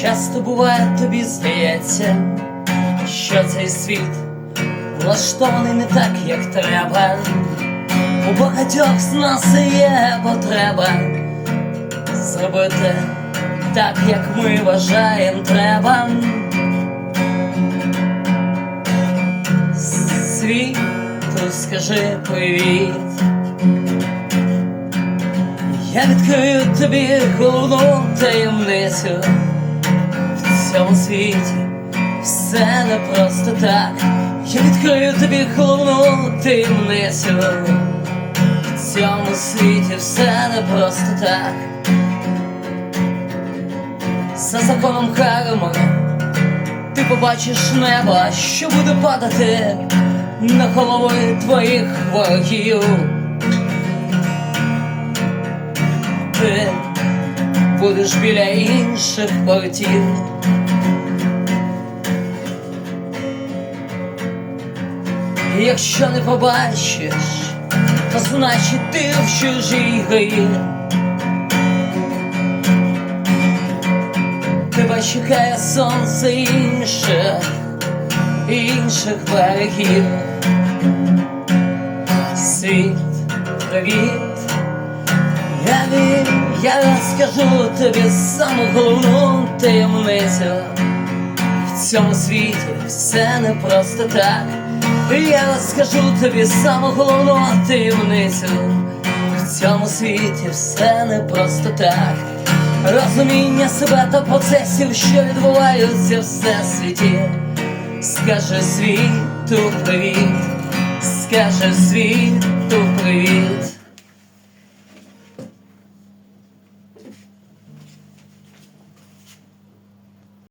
Часто буває, тобі здається, що цей світ влаштований не так, як треба. У багатьох з нас є потреба зробити так, як ми вважаємо треба. Світу скажи привіт. Я відкрию тобі головну таємницю цьому світі все не просто так. Я відкрию тобі головну таємницю в цьому світі все не просто так. За законом карми ти побачиш небо, що буде падати на голови твоїх ворогів. Ти будеш біля інших портів. Якщо не побачиш, то значить ти в чужій грі. Тебе чекає сонце інших, інших берегів. Світ, привіт, я вірю, я розкажу тобі саму головну таємницю. В цьому світі все не просто так. Я скажу тобі саму головну таємницю. В цьому світі все не просто так. Розуміння себе та процесів, що відбуваються в всесвіті. Скаже світу привіт, скаже світу привіт.